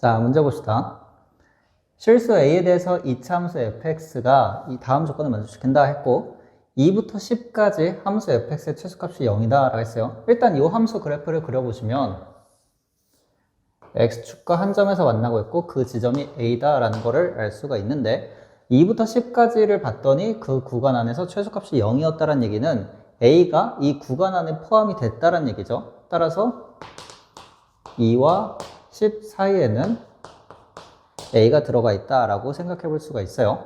자, 문제 봅시다. 실수 a에 대해서 이차 함수 fx가 이 다음 조건을 만족시킨다 했고 2부터 10까지 함수 fx의 최소값이 0이다 라고 했어요. 일단 이 함수 그래프를 그려보시면 x축과 한 점에서 만나고 있고 그 지점이 a다 라는 거를 알 수가 있는데 2부터 10까지를 봤더니 그 구간 안에서 최소값이 0이었다는 얘기는 a가 이 구간 안에 포함이 됐다는 얘기죠. 따라서 2와 10 사이에는 a가 들어가 있다라고 생각해 볼 수가 있어요.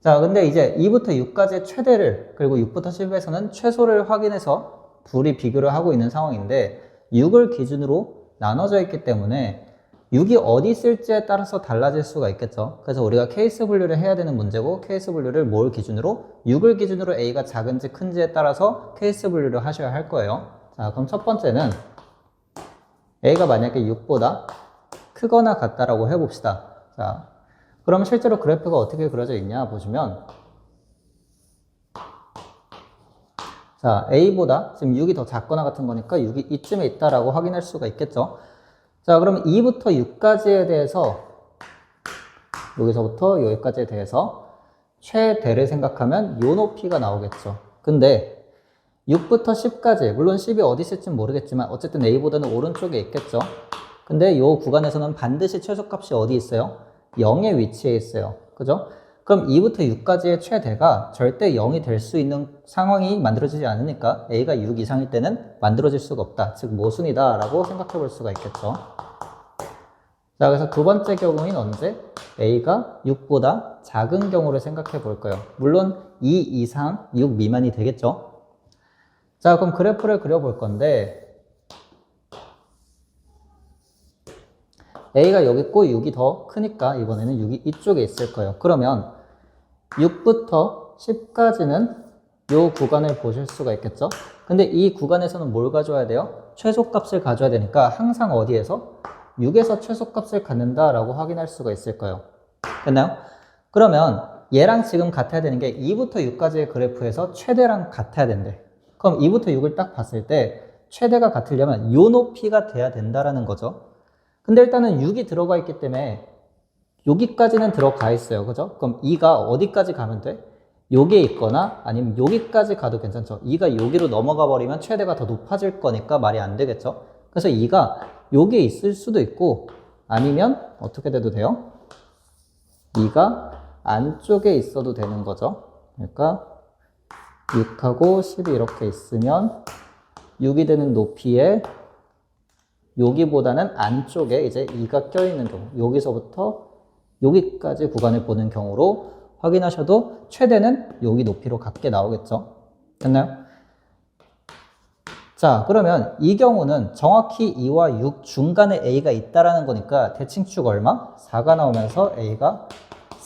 자, 근데 이제 2부터 6까지의 최대를 그리고 6부터 10에서는 최소를 확인해서 둘이 비교를 하고 있는 상황인데 6을 기준으로 나눠져 있기 때문에 6이 어디 있을지에 따라서 달라질 수가 있겠죠. 그래서 우리가 케이스 분류를 해야 되는 문제고 케이스 분류를 뭘 기준으로? 6을 기준으로 a가 작은지 큰지에 따라서 케이스 분류를 하셔야 할 거예요. 자, 그럼 첫 번째는 a가 만약에 6보다 크거나 같다라고 해봅시다. 자, 그럼 실제로 그래프가 어떻게 그려져 있냐 보시면 자, a보다 지금 6이 더 작거나 같은 거니까 6이 이쯤에 있다라고 확인할 수가 있겠죠. 자, 그럼 2부터 6까지에 대해서 여기서부터 여기까지에 대해서 최대를 생각하면 요 높이가 나오겠죠. 근데 6부터 10까지 물론 10이 어디 있을지 모르겠지만 어쨌든 a보다는 오른쪽에 있겠죠. 근데 요 구간에서는 반드시 최소값이 어디 있어요? 0의 위치에 있어요. 그죠? 그럼 2부터 6까지의 최대가 절대 0이 될 수 있는 상황이 만들어지지 않으니까 a가 6 이상일 때는 만들어질 수가 없다. 즉 모순이다 라고 생각해 볼 수가 있겠죠. 자, 그래서 두 번째 경우인 언제? a가 6보다 작은 경우를 생각해 볼 거예요. 물론 2 이상, 6 미만이 되겠죠. 자, 그럼 그래프를 그려볼 건데 a가 여기 있고 6이 더 크니까 이번에는 6이 이쪽에 있을 거예요. 그러면 6부터 10까지는 이 구간을 보실 수가 있겠죠? 근데 이 구간에서는 뭘 가져야 돼요? 최소값을 가져야 되니까 항상 어디에서? 6에서 최소값을 갖는다라고 확인할 수가 있을 거예요. 됐나요? 그러면 얘랑 지금 같아야 되는 게 2부터 6까지의 그래프에서 최대랑 같아야 된대. 그럼 2부터 6을 딱 봤을 때 최대가 같으려면 이 높이가 돼야 된다라는 거죠. 근데 일단은 6이 들어가 있기 때문에 여기까지는 들어가 있어요. 그죠? 그럼 2가 어디까지 가면 돼? 여기에 있거나 아니면 여기까지 가도 괜찮죠. 2가 여기로 넘어가 버리면 최대가 더 높아질 거니까 말이 안 되겠죠. 그래서 2가 여기에 있을 수도 있고 아니면 어떻게 돼도 돼요? 2가 안쪽에 있어도 되는 거죠. 그러니까 6하고 10이 이렇게 있으면 6이 되는 높이에 여기보다는 안쪽에 이제 2가 껴있는 경우 여기서부터 여기까지 구간을 보는 경우로 확인하셔도 최대는 여기 높이로 같게 나오겠죠 됐나요? 자 그러면 이 경우는 정확히 2와 6 중간에 a가 있다라는 거니까 대칭축 얼마? 4가 나오면서 a가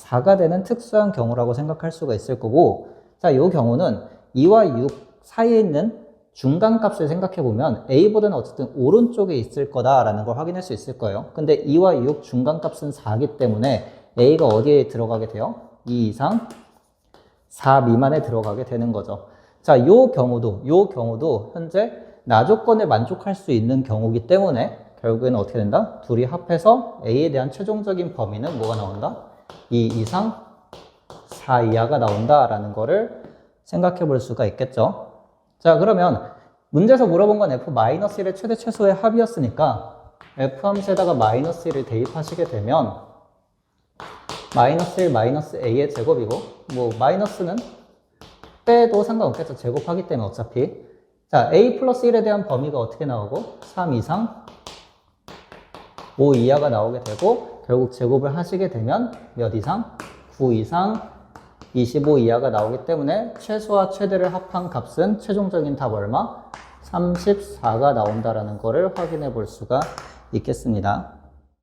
4가 되는 특수한 경우라고 생각할 수가 있을 거고 자 이 경우는 2와 6 사이에 있는 중간 값을 생각해 보면 a보다는 어쨌든 오른쪽에 있을 거다라는 걸 확인할 수 있을 거예요. 근데 2와 6 중간 값은 4기 때문에 a가 어디에 들어가게 돼요? 2 이상 4 미만에 들어가게 되는 거죠. 자, 요 경우도 요 경우도 현재 나 조건에 만족할 수 있는 경우기 때문에 결국에는 어떻게 된다? 둘이 합해서 a에 대한 최종적인 범위는 뭐가 나온다? 2 이상 4 이하가 나온다라는 거를 생각해 볼 수가 있겠죠. 자, 그러면 문제에서 물어본 건 f-1의 최대 최소의 합이었으니까 f 함수에다가 마이너스 1을 대입하시게 되면 마이너스 1 마이너스 a의 제곱이고 뭐 마이너스는 빼도 상관없겠죠. 제곱하기 때문에 어차피 자, a 플러스 1에 대한 범위가 어떻게 나오고 3 이상 5 이하가 나오게 되고 결국 제곱을 하시게 되면 몇 이상? 9 이상 25 이하가 나오기 때문에 최소와 최대를 합한 값은 최종적인 답 얼마? 34가 나온다라는 것을 확인해 볼 수가 있겠습니다.